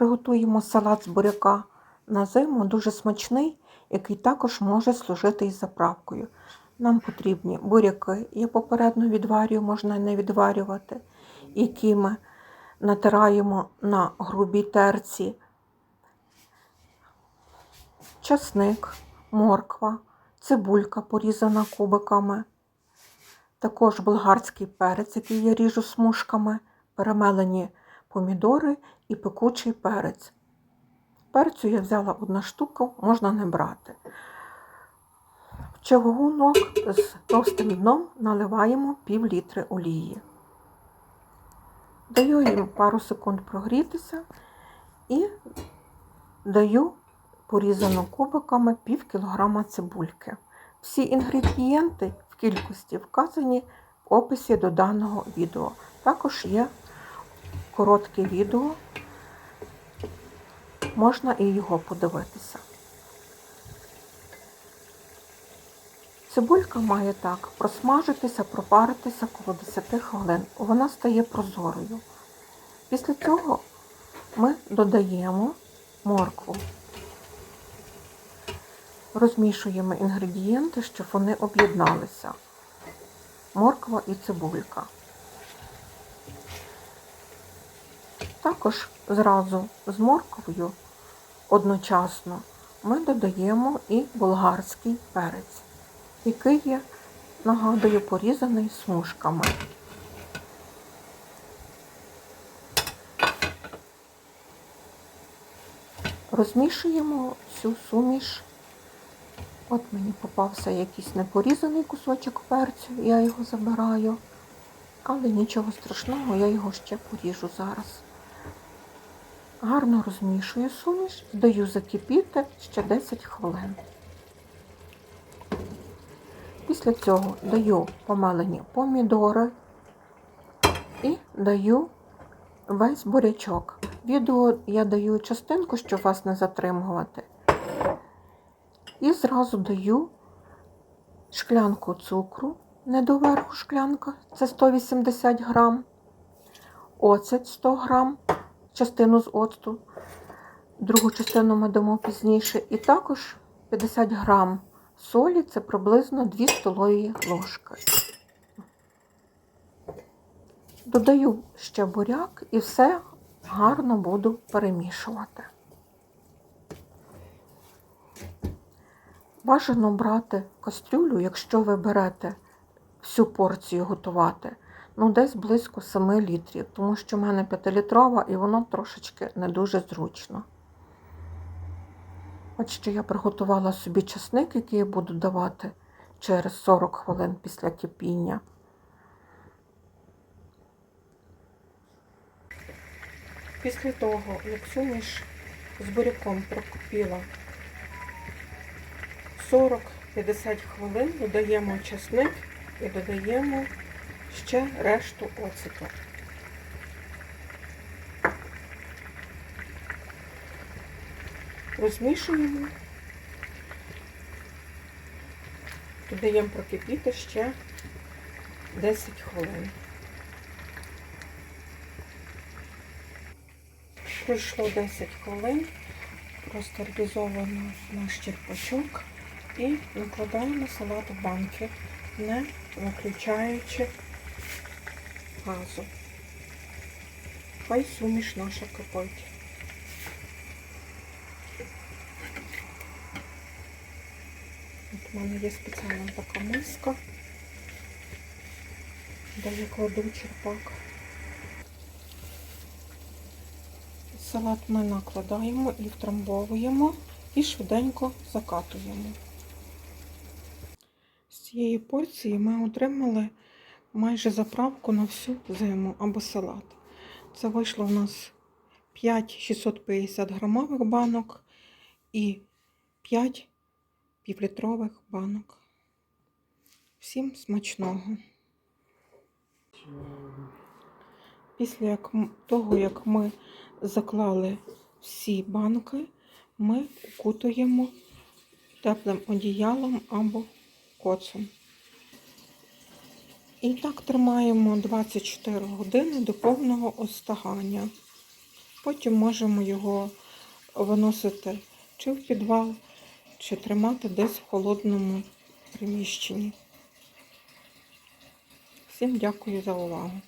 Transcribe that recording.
Приготуємо салат з буряка на зиму, дуже смачний, який також може служити із заправкою. Нам потрібні буряки, я попередньо відварюю, можна не відварювати, які ми натираємо на грубій терці, часник, морква, цибулька порізана кубиками, також болгарський перець, який я ріжу смужками, перемелені помідори і пекучий перець. Перцю я взяла одна штука, можна не брати. В чавунок з товстим дном наливаємо пів літри олії. Даю їм пару секунд прогрітися і даю порізану кубиками пів кілограма цибульки. Всі інгредієнти в кількості вказані в описі до даного відео. Також є коротке відео, можна і його подивитися. Цибулька має так просмажитися, пропаритися коло 10 хвилин. Вона стає прозорою. Після цього ми додаємо моркву. Розмішуємо інгредієнти, щоб вони об'єдналися. Морква і цибулька. Також зразу з морквою одночасно ми додаємо і болгарський перець, який є, нагадую, порізаний смужками. Розмішуємо цю суміш. От мені попався якийсь непорізаний кусочок перцю, я його забираю. Але нічого страшного, я його ще поріжу зараз. Гарно розмішую суміш, даю закипіти ще 10 хвилин. Після цього даю помелені помідори і даю весь бурячок. Відео я даю частинку, щоб вас не затримувати. І зразу даю шклянку цукру, не доверху шклянка, це 180 грам, оцет 100 грам, частину з оцту, другу частину ми дамо пізніше, і також 50 грам солі, це приблизно 2 столові ложки. Додаю ще буряк і все гарно буду перемішувати. Бажано брати кастрюлю, якщо ви берете всю порцію готувати, ну десь близько 7 літрів, тому що в мене 5-літрова і воно трошечки не дуже зручно. От що я приготувала собі часник, який я буду давати через 40 хвилин після кипіння. Після того, як суміш з буряком прокипіла 40-50 хвилин додаємо часник і додаємо ще решту оцету. Розмішуємо, додаємо прокипіти ще 10 хвилин. Пройшло 10 хвилин, простерилізовано наш черпачок і викладаємо салат в банки, не виключаючи газу. Хай суміш наша кипить. От у мене є спеціальна така миска, де я кладу черпак. Салат ми накладаємо і втрамбовуємо і швиденько закатуємо. З цієї порції ми отримали майже заправку на всю зиму або салат. Це вийшло у нас 5 650 грамових банок і 5 півлітрових банок. Всім смачного! Після як того, як ми заклали всі банки, ми укутуємо теплим одіялом або коцом. І так тримаємо 24 години до повного остагання. Потім можемо його виносити чи в підвал, чи тримати десь в холодному приміщенні. Всім дякую за увагу.